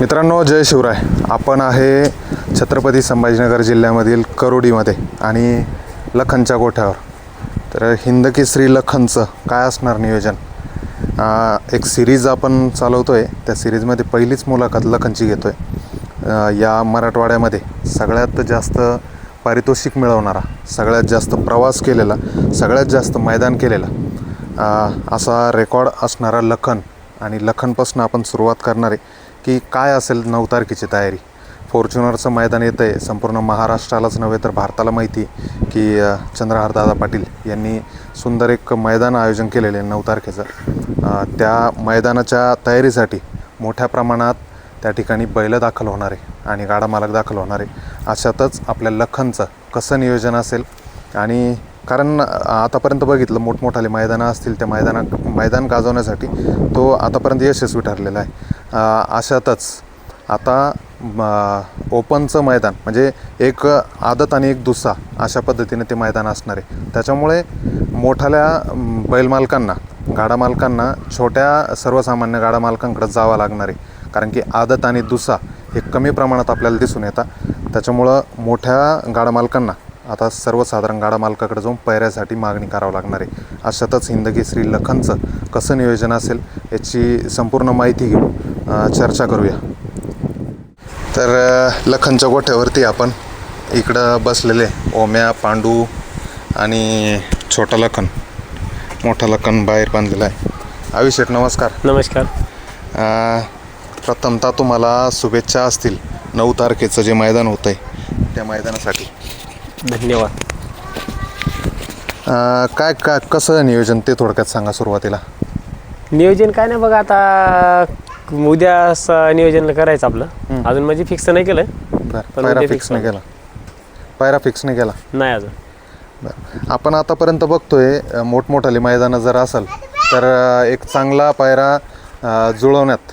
मित्रांनो जय शिवराय. आपण आहे छत्रपती संभाजीनगर जिल्ह्यामधील करोडीमध्ये आणि लखनच्या गोठ्यावर. तर हिंदकी श्री लखनचं काय असणार नियोजन? एक सिरीज आपण चालवतो आहे त्या सिरीजमध्ये पहिलीच मुलाखत लखनची घेतो आहे या मराठवाड्यामध्ये सगळ्यात जास्त पारितोषिक मिळवणारा सगळ्यात जास्त प्रवास केलेला सगळ्यात जास्त मैदान केलेला असा रेकॉर्ड असणारा लखन. आणि लखनपासून आपण सुरुवात करणार आहे की काय असेल नऊ तारखेची तयारी? फॉर्च्युनरचं मैदान येतं आहे संपूर्ण महाराष्ट्रालाच नव्हे तर भारताला माहिती की चंद्रहरदादा पाटील यांनी सुंदर एक मैदान आयोजन केलेलं आहे नऊ तारखेचं. त्या मैदानाच्या तयारीसाठी मोठ्या प्रमाणात त्या ठिकाणी बैल दाखल होणार आहे आणि गाडा मालक दाखल होणार आहे. अशातच आपल्या लखनचं कसं नियोजन असेल आणि कारण आतापर्यंत बघितलं मोठमोठाले मैदानं असतील त्या मैदाना मैदान गाजवण्यासाठी तो आतापर्यंत यशस्वी ठरलेला आहे. अशातच आता ओपनचं मैदान म्हणजे एक आदत आणि एक दुसा अशा पद्धतीने ते मैदान असणार आहे. त्याच्यामुळे मोठाल्या बैलमालकांना गाडा मालकांना छोट्या सर्वसामान्य गाडा मालकांकडे जावं लागणार आहे. कारण की आदत आणि दुसा हे कमी प्रमाणात आपल्याला दिसून येतात. त्याच्यामुळं मोठ्या गाडा मालकांना आता सर्वसाधारण गाडा मालकाकडे जाऊन पैऱ्यासाठी मागणी करावं लागणार आहे. अशातच हिंदगी श्री लखनचं कसं नियोजन असेल याची संपूर्ण माहिती घेऊ अ, चर्चा करूया. तर लखनच्या गोठ्यावरती आपण इकडं बसलेले ओम्या पांडू आणि छोटा लखन मोठा लखन बाहेर बांधलेला आहे. अभिषेक नमस्कार. नमस्कार. प्रथमतः तुम्हाला शुभेच्छा असतील. नऊ तारखेचं जे मैदान होतं आहे त्या मैदानासाठी. धन्यवाद. अ, काय काय कसं नियोजन ते थोडक्यात सांगा सुरुवातीला. नियोजन काय नाही बघा आता उद्या नियोजन करायचं आपलं. अजून म्हणजे फिक्स नाही केलं बरं पण पायरा उद्या फिक्स नाही केला. पायरा फिक्स नाही केला. नाही अजून. बरं आपण आतापर्यंत बघतोय अ, मोठमोठाली मैदानं जर असेल तर अ, एक चांगला पायरा अ, जुळवण्यात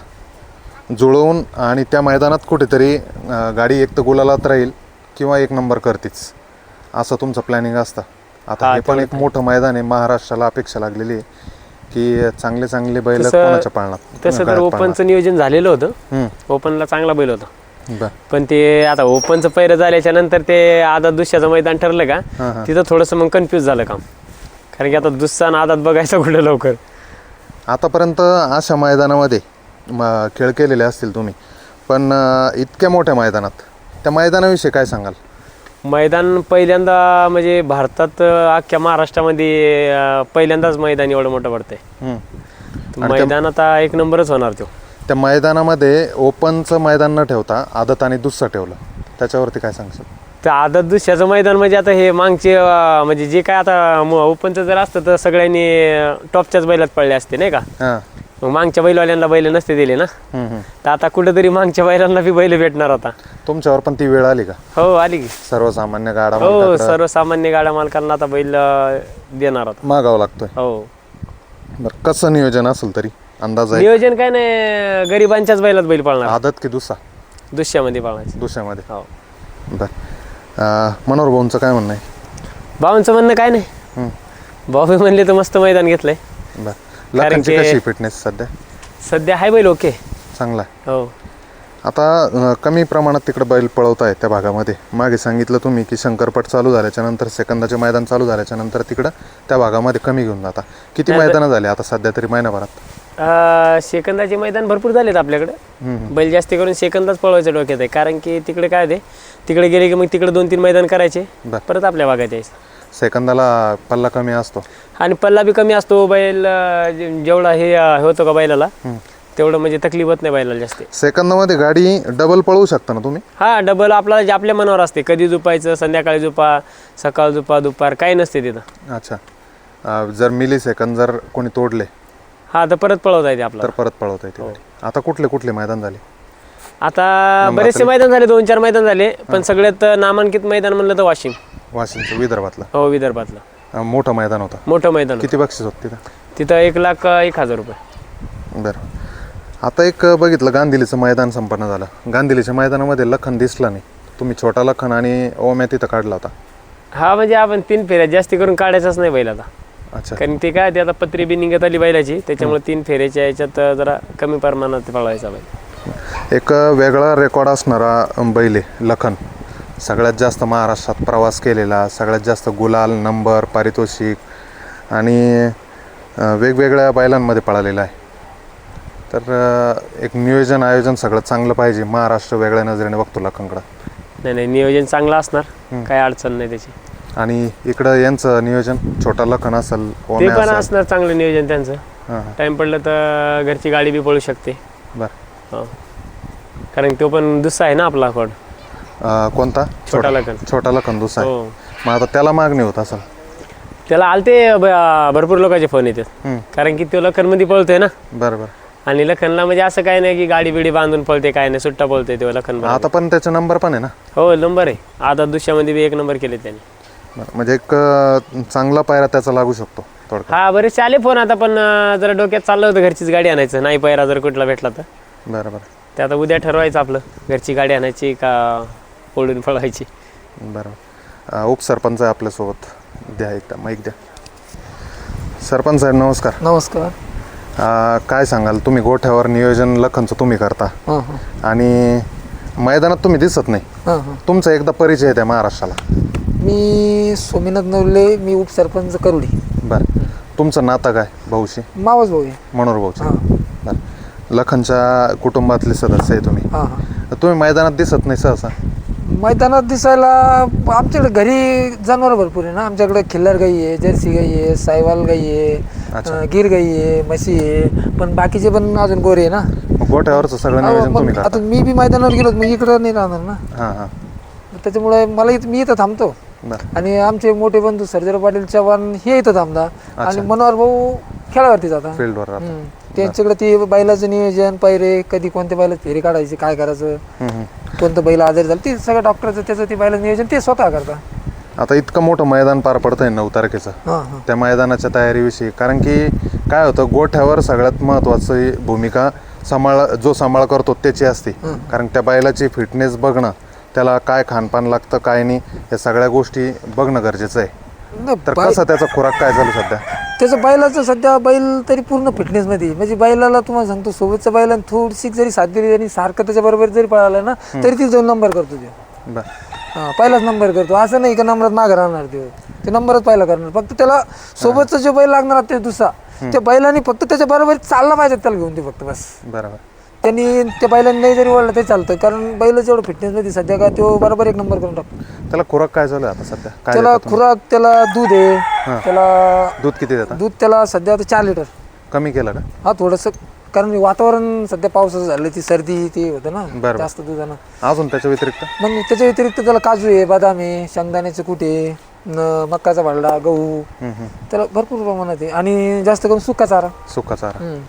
जुळवून आणि त्या मैदानात कुठेतरी अ, गाडी एक तर गुलालात राहील किंवा एक नंबर करतीच. असं तुमचं प्लॅनिंग असतं. आता हा, पण एक मोठं मैदान आहे. महाराष्ट्राला अपेक्षा लागलेली आहे की चांगले चांगले बैल तसं- कोणाच्या पाळणार? तसं तर ओपनचं नियोजन झालेलं होतं. ओपनला चांगला बैल होता. बरं. पण ते आता ओपनचं पैर झाल्याच्यानंतर ते आदात दुसऱ्याचं मैदान ठरलं का हां हां. तिथं थोडंसं मग कन्फ्यूज झालं काम. कारण की आता दुसरा आणि आदात बघायचं कुठं लवकर. आतापर्यंत अशा मैदानामध्ये म खेळ केलेले असतील तुम्ही. पण अ, इतक्या मोठ्या मैदानात त्या मैदानाविषयी काय सांगाल? मैदान पहिल्यांदा म्हणजे भारतात अख्ख्या महाराष्ट्रामध्ये पहिल्यांदाच मैदान एवढं मोठं पडतंय. मैदान आता एक नंबरच होणार तो त्या मैदानामध्ये ओपनचं मैदान न ठेवता आदत आणि दुसरं ठेवलं. त्याच्यावरती काय सांगशील? तर आदत दुसऱ्याचं मैदान म्हणजे आता हे मागचे म्हणजे जे काय आता ओपनचं जर असतं तर सगळ्यांनी टॉपच्याच बैलात पडले असते नाही का? मग मागच्या बैलवाल्यांना बैल नसते दिले ना. हम्म, हम्म. तर आता कुठेतरी मागच्या बैलांना बी बैल भेटणार आता. तुमच्यावर पण ती वेळ आली का? हो आली की. सर्वसामान्य गाडा हो मालकाकडं. सर्वसामान्य गाड्या मालकांना आता बैल अं, देणार आता. मागावं लागतोय. हो. बरं कसं नियोजन असेल तरी? अंदाज आहे? नियोजन काय नाही गरिबांच्याच बैलात बैल पाळणार. आदत की दुसरा? दुसऱ्यामध्ये पाळायचं. दुसऱ्यामध्ये. हो. बरं. मनोहर भाऊंचं काय म्हणणं आहे? भावांचं म्हणणं काय नाही. हम्म. भाऊ म्हणले तर मस्त मैदान घेतलंय. बरं. कशी फिटनेस सध्या. सध्या हाय बैल ओके. चांगला आहे. हो. आता अ, कमी प्रमाणात तिकडे बैल पळवत आहेत त्या भागामध्ये. मागे सांगितलं तुम्ही की शंकरपट चालू झाल्याच्यानंतर सेकंदाचे मैदान चालू झाल्याच्यानंतर तिकडं त्या भागामध्ये कमी घेऊन जाता. किती मैदानं झाले आता सध्या तरी महिनाभरात? अं, सेकंदाचे मैदान भरपूर झालेत आपल्याकडे. बैल जास्ती करून सेकंदाच पळवायचं डोक्यात आहे. कारण की तिकडे काय ते तिकडे गेले की मग तिकडे दोन तीन मैदान करायचे. बर. परत आपल्या भागात यायचं. सेकंदाला पल्ला कमी असतो. आणि पल्ला बी कमी असतो बैल अं, जेवढा हे अं, हे होतं का बैलाला. तेवढं म्हणजे तकलीफ होत नाही बैलाला जास्त. सेकंदामध्ये गाडी डबल पळवू शकता ना तुम्ही? हा डबल आपला जे आपल्या मनावर असते कधी झोपायचं संध्याकाळी झोपा सकाळ झोपा दुपार काही नसते तिथं. अच्छा. अ, जर मिली सेकंद जर कोणी तोडले हा तर परत पळवता येते आपला तर परत पळवता येते गाडी. आता कुठले कुठले मैदान झाले? आता बरेचसे मैदान झाले दोन चार मैदान झाले पण सगळ्यात नामांकित मैदान म्हणलं तर वाशिम. वाशिमचं विदर्भातलं? हो विदर्भातलं. अ, मोठं मैदान होतं. मोठं मैदान किती बक्षीस होतं तिथं? तिथं एक लाख एक हजार रुपये. बरं. आता एक बघितलं गांधिलीचं मैदान संपन्न झालं. गांधिलीच्या मैदानामध्ये लखन दिसला नाही. तुम्ही छोटा लखन आणि ओम्या तिथं काढला होता. हा म्हणजे आपण तीन फेऱ्या जास्ती करून काढायचाच नाही बैल आता. अच्छा. कारण ते काय ते आता पत्री बी निघत आली बैलाची. त्याच्यामुळे तीन फेऱ्याच्या याच्यात जरा कमी प्रमाणात पळवायचा बैल. एक वेगळा रेकॉर्ड असणारा बैल आहे लखन. सगळ्यात जास्त महाराष्ट्रात प्रवास केलेला सगळ्यात जास्त गुलाल नंबर पारितोषिक आणि वेगवेगळ्या बैलांमध्ये पळालेला आहे. तर एक नियोजन आयोजन सगळं चांगलं पाहिजे. महाराष्ट्र वेगळ्या नजरेने बघतो लखनकडं नाही नाही नियोजन चांगलं असणार. काही अडचण नाही त्याची. आणि इकडं यांचं नियोजन छोटा लखन असेल ते पण असणार चांगलं नियोजन त्यांचं. टाइम पडलं तर घरची गाडी बी पळू शकते. बरं. कारण तो पण दुसरा आहे ना आपला कोण अ, कोणता? छोटा लखन छोटा लखन दुसरा आहे. हो. मग आता त्याला मागणी होत असेल. त्याला आलते ब- भरपूर लोकांचे फोन येतात. हम्म, कारण की तो लखनमध्ये पळतोय ना. बरं बरं आणि लखनला म्हणजे असं काय नाही की गाडी बिडी बांधून पळते काय नाही. सुट्टा पळतोय तो लखन बरोबर. आता पण त्याचा नंबर पण आहे ना? हो नंबर आहे. आता दुसऱ्यामध्ये बी एक नंबर केले त्यांनी. बरं, म्हणजे एक अ, चांगला पायरा त्याचा लागू शकतो थोडक्यात. हा बरेचसे आले फोन आता पण अं, जरा डोक्यात चाललं होतं घरचीच गाडी आणायचं. नाही पैरा जर कुठला भेटला तर. बरं बरं. ते आता उद्या ठरवायचं आपलं. घरची गाडी आणायची का पळून पळवायची बरं. अ, उपसरपंच आहे आपल्यासोबत. द्या एकदा माईक द्या. सरपंच साहेब नमस्कार. नमस्कार. अ, काय सांगाल? तुम्ही गोठ्यावर नियोजन लखनचं तुम्ही करता. हां हां. आणि मैदानात तुम्ही दिसत नाही. हां हां. तुमचा एकदा परिचय त्या महाराष्ट्राला. मी सोमीनाथ नवले मी उपसरपंच करुडी. बरं. तुमचं नातं काय भाऊशी? मावस भाऊ आहे. मनोहर भाऊशी हां. बरं. लखनच्या कुटुंबातले सदस्य आहे तुम्ही. हां हां. तुम्ही मैदानात दिसत नाही सहसा. मैदानात दिसायला आमच्याकडे घरी जनावर भरपूर आहे ना. आमच्याकडे खिल्लार गाई आहे जर्सी गाई आहे सायवाल गाई आहे अच्छा. गिर गाई आहे म्हशी आहे पण बाकीचे पण अजून गोरे आहे ना. मग गोठ्यावरचं सगळं अहो, नियोजन तुम्ही मग करता. आता मी बी मैदानावर गेलो मग इकडं नाही राहणार ना. हां हां. त्याच्यामुळे मला इथं मी इथं थांबतो. बरं. आणि आमचे मोठे बंधू सर्जेराव पाटील चव्हाण हे इथं थांबतात. आणि मनोहर भाऊ खेळावरती जातात. फील्डवर राहता हम्म. त्यांच्याकडे ते बैलाचं नियोजन पैरे कधी कोणत्या बैला फेरी काढायची काय करायचं. हम्म, हम्म. कोणतं बैल आजारी झालं ते सगळं डॉक्टरचं त्याचं ते बैलाचं नियोजन ते स्वतः करतात आता इतकं मोठं मैदान पार पडतंय नऊ तारखेचं. हां हां. त्या मैदानाच्या तयारीविषयी कारण की काय होतं गोठ्यावर सगळ्यात महत्त्वाची भूमिका सांभाळ जो सांभाळ करतो त्याची असते. कारण त्या बैलाची फिटनेस बघणं त्याला काय खानपान लागतं काय नाही या सगळ्या गोष्टी बघणं गरजेचं आहे. नाही, तर कसं त्याचा खुराक काय झालं सध्या? त्याचं बैलाचं सध्या बैल तरी पूर्ण फिटनेसमध्ये आहे. म्हणजे बैलाला तुम्हाला सांगतो सोबतच्या बैलानं थोडीशी जरी साथ दिली आणि सारखं त्याच्या बरोबर जरी पळाला ना तरी ती दोन नंबर करतो ते. बरं. हां पहिलाच नंबर करतो. असं नाही का नंबरात मागं राहणार ते. ते नंबरच पहिला करणार. फक्त त्याला सोबतचा जो बैल लागणार ते दुसरा. त्या बैलाने फक्त त्याच्या बरोबर चालला पाहिजे त्याला घेऊन ते फक्त बस. बरोबर. त्यांनी त्या बैलांनी नाही जरी ओढलं तरी चालतं कारण बैल जेवढं फिटनेसमध्ये सध्या का तो बरोबर एक नंबर करून टाकतो. त्याला खुराक काय झालं आता सध्या? काय त्याला देता तुम्ही? खुराक त्याला दूध आहे. त्याला दूध किती देता? दूध त्याला सध्या आता चार लिटर कमी केलं का? हा थोडंसं कारण वातावरण सध्या पावसाचं झालं ती सर्दी ते होतं ना. जास्त दुधानं अजून त्याच्या व्यतिरिक्त? मग त्याच्या व्यतिरिक्त त्याला काजू आहे बदाम आहे शेंगदाण्याचे कुटे न मक्काचा भांडा गहू. हम्म, हम्म. त्याला भरपूर प्रमाणात आहे. आणि जास्त करून सुका चारा. सुका चारा. हम्म.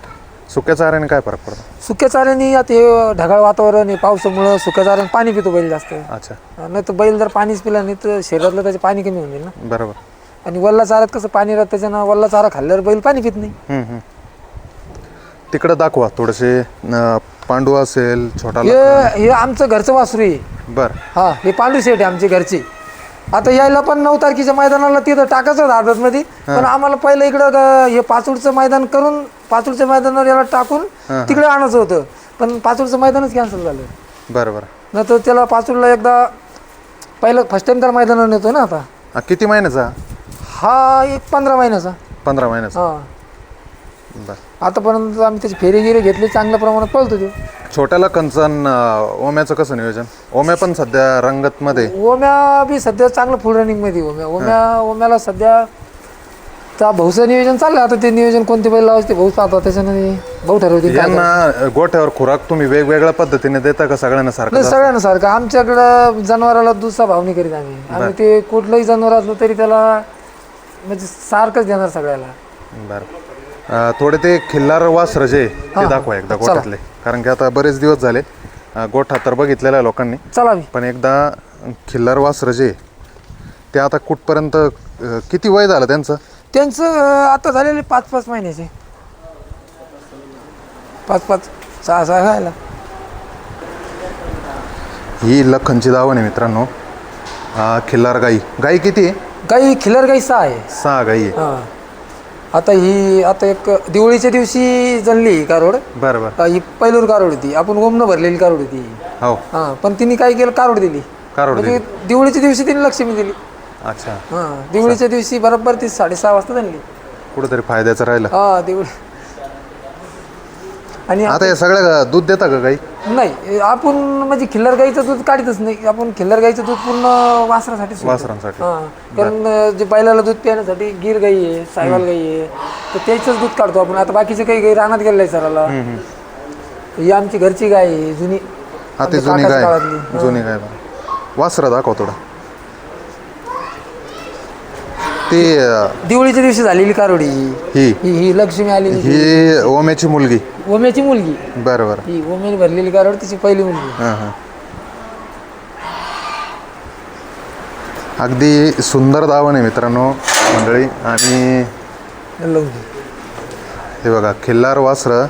सुक्या चाऱ्याने काय फरक पडतो? सुक्या चाऱ्याने आता हे ढगाळ वातावरण आहे पावसामुळं सुक्या चाऱ्याने पाणी पितो बैल जास्त. अच्छा. नाही तर बैल जर पाणीच पिला नाही तर शरीरातलं त्याचे पाणी कमी होऊन जाईल ना. बरोबर. आणि वल्ला चाऱ्यात कसं पाणी राहतं त्याच्यानं वल्ला चारा खाल्ल्यावर बैल पाणी पित नाही. हम्म, हम्म. तिकडं दाखवा थोडेसे अं, पांडू असेल छोटा हे हे आमचं घरचं वासरू आहे. बर. हा हे पांढरी शेट आहे आमची घरची. आता यायला पण नऊ तारखेच्या मैदानाला तिथं टाकायचं होतं आदत मध्ये पण आम्हाला पहिलं इकडं ग- हे पाचूडचं मैदान करून पाचूडच्या मैदानावर याला टाकून तिकडे आणायचं होतं. पण पाचूडचं मैदानच कॅन्सल झालं. बरं बरं नाही तर त्याला पाचूडला एकदा पहिलं फर्स्ट टाइम त्याला मैदानावर नेतो ना आता. हा, किती महिन्याचा? हा एक पंधरा महिन्याचा. पंधरा महिन्याचा. हा. आतापर्यंत आम्ही त्याची फेरी गिरी घेतली चांगल्या प्रमाणात पळतो ते. छोट्याला कंचन अं, ओम्याचं कसं नियोजन? ओम्या पण सध्या रंगतमध्ये? ओम्या बी सध्या चांगलं फुल रनिंगमध्ये आहे ओम्या. ओम्या ओम्याला सध्या त्या भाऊचं नियोजन चाललंय. आता ते नियोजन कोणते बैल लावायचे ते भाऊ पाहतो. त्याच्यानं भाऊ ठरवते काय यांना अं, गोठ्यावर खुराक तुम्ही वेगवेगळ्या पद्धतीने देता का सगळ्यांना सारखं नाही सगळ्यांना सारखं. आमच्याकडं जनावराला दुसरा भाव नाही करीत आम्ही. आम्ही ते कुठलंही जनावर असलं तरी त्याला म्हणजे सारखंच देणार सगळ्याला. बरं. अं, थोडे ते खिल्लार वासर जे आहे, ते दाखवा एकदा गोठ्यातले. कारण की आता बरेच दिवस झाले अं, गोठा तर बघितलेला आहे लोकांनी. चला पण एकदा खिल्लार वासर जे आहे, ते आता कुठपर्यंत अं, किती वय झालं त्यांचं? त्यांचं अं, आता झालेले पाच पाच महिन्याचे. पाच पाच सहा सहा व्हायला. ही लखनची दावण आहे मित्रांनो. अं, खिल्लार गाई. गाई किती आहे? गाई खिलर गाई सहा आहे. सहा गाई आहे. हा. आता ही आता एक दिवाळीच्या दिवशी जनली ही कारोड. बरं बरं. अ, ही पहिलूर कारोड होती. आपण ओमनं भरलेली कारोड होती ही. हो. हा पण तिने काय केलं? कारोड दिली. कारोड म्हणजे दिवाळीच्या दिवशी तिने लक्ष्मी दिली. अच्छा. हा दिवाळीच्या दिवशी बरोबर ती साडेसहा वाजता जनली कुठेतरी फायद्याचं राहिलं. हा दिवाळी. आणि आता हे सगळं दूध देता का काही? नाही आपण म्हणजे खिल्लर गाईचं दूध काढतच नाही. आपण खिल्लर गाईचं दूध पूर्ण वासरासाठी सोडतो. वासरांसाठी. हा. कारण जे बैलाला दूध पिण्यासाठी गिर गाई आहे सायवाल गाई आहे तर त्याचंच दूध काढतो आपण. आता बाकीचे काही गाई रानात गेलेलं आहे सराला. ही आमची घरची गाय आहे जुनी. हा ती आमच्या जुनी काकाच्या गाय. काळातली. जुनी गाय. वासरं दाखव थोडं. ती दिवाळीच्या दिवशी झालेली कारोडी. ही. ही ही लक्ष्मी आलेली ही ओम्याची मुलगी. ओम्याची मुलगी. बरं बरं. ही ओमेने भरलेली कारोड तिची पहिली मुलगी. हां हां. अगदी सुंदर दावण आहे मित्रांनो मंडळी. आणि लावून. हे बघा खिल्लार वासरं.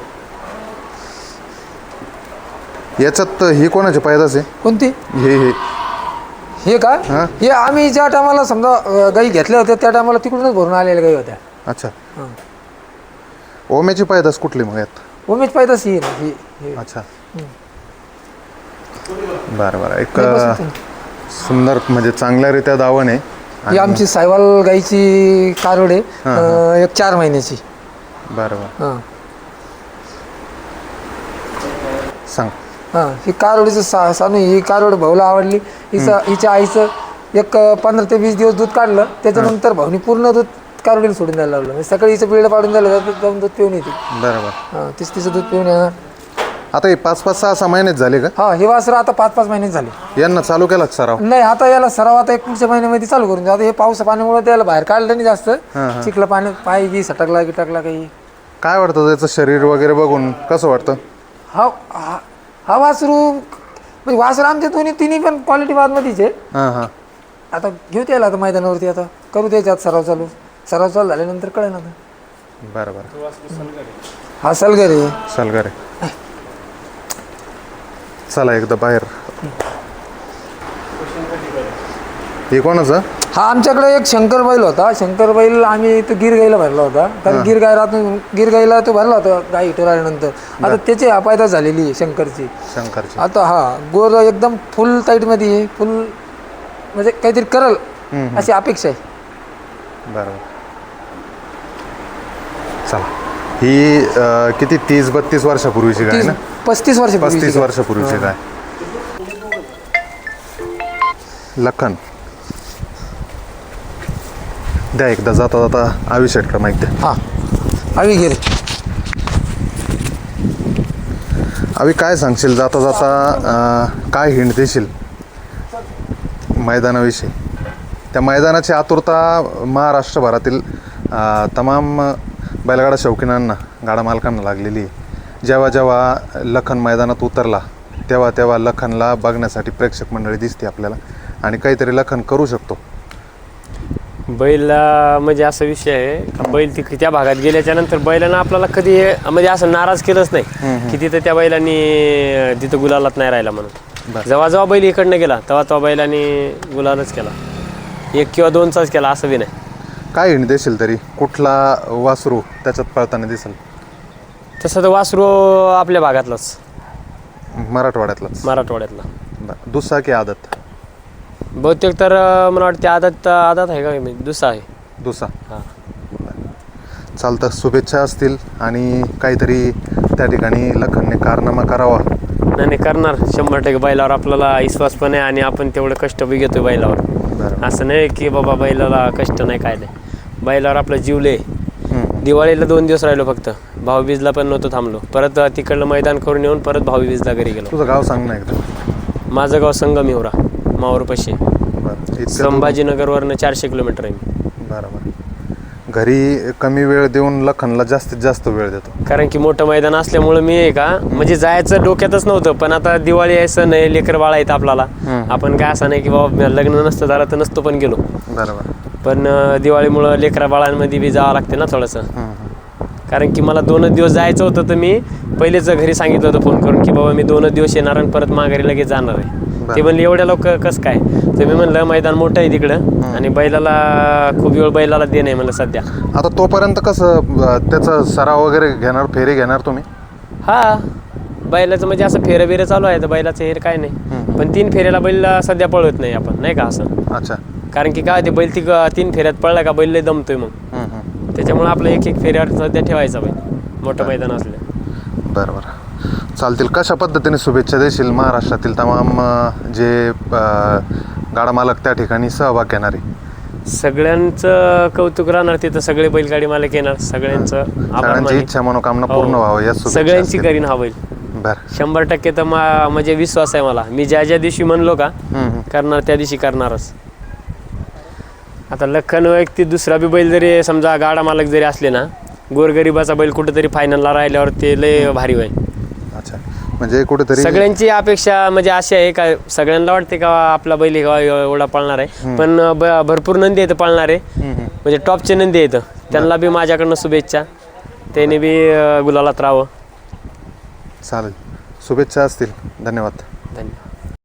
याच्यात ही कोणाची पायदास आहे? कोणती? हे हे. हे का? हा. हे आम्ही ज्या टायमाला समजा अं, गाई घेतल्या होत्या त्या टायमाला तिकडूनच भरून आलेल्या गाई होत्या. अच्छा. ओम्याची पायदास कुठली मग यात? उमेश पाहिजे ही ना, ही ही. अच्छा. बरं बरं. एक अं. सुंदर म्हणजे चांगल्यारीत्या दावण आहे. ही आमची सायवाल गाईची कारोड आहे अं, एक चार महिन्याची. बरं बरं. हां. सांग. हां ही कारोडीचं सा सानू ही कारोड भाऊला आवडली. हिचं हिच्या आईचं एक पंधरा ते वीस दिवस दूध काढलं. त्याच्यानंतर भाऊनी पूर्ण दूध कारोडीला सोडून द्यायला लावलं म्हणजे सकाळी हिचं पिळलं पाडून द्यायला जातं, जाऊन दूध पिऊन येते. बरं बरं हां तीच तिचं दूध पिऊन येणार. आता हे पाच पाच सहा सहा महिनेच झाले का? हा हे वासरं आता पाच पाच महिने झाले. यांना चालू केला सराव? नाही आता याला सराव आता एक पुढच्या महिन्यामध्ये चालू करून देऊ. आता हे पाऊस पाण्यामुळे त्याला बाहेर काढलं नाही जास्त. चिखलं पाण्यात पाय गी सटकला की टाकला काही. काय वाटतं त्याचं शरीर वगैरे बघून? कसं वाटतं? हा हा- हा वासरू म्हणजे वासरू आमच्या दोन्ही तिन्ही पण क्वालिटी बादमध्येच आहे. हां हां. आता घेऊ त्याला आता मैदानावरती आता. करू त्याच्यात सराव चालू. सराव चालू झाल्यानंतर कळेल आता. बरं बरं हा सलगर आहे. सलगारे चला एकदा बाहेर. हे कोणाचं? हा आमच्याकडे एक शंकर बैल होता. शंकर बैल आम्ही तो गिर गाईला भरला होता. कारण गिर गाय राहतो गिर गाईला तो भरला होता गाई इथून आल्यानंतर आता त्याची अपायदा झालेली आहे शंकरची. शंकरची. आता हा गोर एकदम फुलमध्ये आहे. फुल म्हणजे काहीतरी करल अशी अपेक्षा आहे. बरोबर. चला. ही अं, किती? तीस बत्तीस वर्षापूर्वीची गाय तीस ना? पस्तीस वर्ष पस्तीस वर्षापूर्वीची गाय. लखन. द्या एकदा जाता जाता आविषेटकडे माहिती द्या. हा. आम्ही घे रे. अवी काय सांगशील? जाता जाता अं, काय हिंड देशील? मैदानाविषयी. त्या मैदानाची आतुरता महाराष्ट्रभरातील अं, तमाम बैलगाडा शौकीनांना गाडा मालकांना लागलेली आहे. जेव्हा जेव्हा लखन मैदानात उतरला तेव्हा तेव्हा लखनला बघण्यासाठी प्रेक्षक मंडळी दिसते आपल्याला. आणि काहीतरी लखन करू शकतो. बैल म्हणजे असा विषय आहे का बैल तिकडे त्या भागात गेल्याच्यानंतर बैलानं आपल्याला कधी म्हणजे असं नाराज केलंच नाही की तिथं त्या बैलांनी तिथं गुलालात नाही राहिला म्हणून. जेव्हा जेव्हा बैल इकडनं गेला तेव्हा तेव्हा बैलांनी गुलालच केला. एक किंवा दोनचाच केला असं बी नाही. काय हिंड देशील तरी? कुठला वासरू त्याच्यात पळताना दिसेल? तसं तर वासरू आपल्या भागातलाच. मराठवाड्यातलाच. मराठवाड्यातला. दुसरा की आदत? बहुतेक तर अं, मला वाटते आदत आदत आहे का म्हणजे दुसरा आहे. दुसरा? हां. चालतं. शुभेच्छा असतील आणि काहीतरी त्या ठिकाणी लखनने कारनामा करावा. नाही नाही करणार. शंभर टक्के बैलावर आपल्याला विश्वास पण आहे आणि आपण तेवढं कष्ट बी बैलावर. बरं. असं नाही की बाबा बैलाला कष्ट नाही काय नाही. बैलावर आपलं जीवले हम्म. दिवाळीला दोन दिवस राहिलो फक्त. भाऊबीजला पण नव्हतं थांबलो. परत तिकडलं मैदान करून येऊन परत भाऊबीजला घरी गेलो. तुझं गाव सांग ना एकदा. माझं गाव संगम हिवरा मावरपाशी बरं. इतकं संभाजीनगरवरनं चारशे किलोमीटर आहे मी. बरं बरं. घरी कमी वेळ देऊन लखनला जास्तीत जास्त वेळ देतो. कारण की मोठं मैदान असल्यामुळं मी आहे का म्हणजे जायचं डोक्यातच नव्हतं पण आता दिवाळी आहे सण आहे लेकर बाळा आहेत आपल्याला. आपण काय असं नाही की बाबा लग्न नसतं झालं तर नसतो पण गेलो. बरोबर पण अं, दिवाळीमुळं लेकरा बाळांमध्ये बी जावं लागते ना थोडंसं. हम्म. कारण की मला दोनच दिवस जायचं होतं तर मी पहिलेच घरी सांगितलं होतं फोन करून की बाबा मी दोनच दिवस येणार आणि परत माघारी लगेच जाणार आहे. ते म्हणले एवढ्या लोक कसं काय? तर मी म्हणलं मैदान मोठं आहे तिकडं. आणि बैलाला खूप वेळ बैलाला दे नाही म्हणलं सध्या. आता तोपर्यंत कसं त्याचा सराव वगैरे घेणार फेरी घेणार तुम्ही? हा. बैलाचं म्हणजे असं फेरं बिरं चालू आहे तर बैलाचं हेर काय नाही. पण तीन फेऱ्याला बैल सध्या पळवत नाही आपण नाही का असं? अच्छा. कारण की काय ते बैल ती तीन फेऱ्यात पळला का बैल दमतोय मग. त्याच्यामुळे आपलं एक एक फेऱ्यावर सध्या ठेवायचा बैल मोठं मैदान असलं. बरं बरं. चालतील. कशा पद्धतीने शुभेच्छा देशील महाराष्ट्रातील तमाम जे गाडा मालक त्या ठिकाणी सहभाग घेणारे? सगळ्यांचं कौतुक राहणार तिथं सगळे बैलगाडी मालक येणार सगळ्यांचं सगळ्यांची. इच्छा मनोकामना हो. पूर्ण व्हावं या सगळ्यांची. करीन हा बैल. शंभर टक्के तर म्हणजे विश्वास आहे मला. मी ज्या ज्या दिवशी म्हणलो का. करणार त्या दिवशी करणारच. आता लखन व्यक्ती दुसरा बी बैल जरी समजा गाडा मालक जरी असले ना गोरगरिबाचा बैल कुठेतरी फायनलला राहिल्यावर ते लय भारी होईल. म्हणजे कुठेतरी सगळ्यांची अपेक्षा म्हणजे अशी आहे का सगळ्यांना वाटते का आपला बैल एव- एवढा पळणार आहे. पण ब- भरपूर नंदी येतं पळणार. आहे. म्हणजे टॉपचे नंदी येतं त्यांना बी माझ्याकडनं शुभेच्छा. त्याने बी अं, गुलालात राहावं. चालेल. शुभेच्छा असतील. धन्यवाद. धन्यवाद.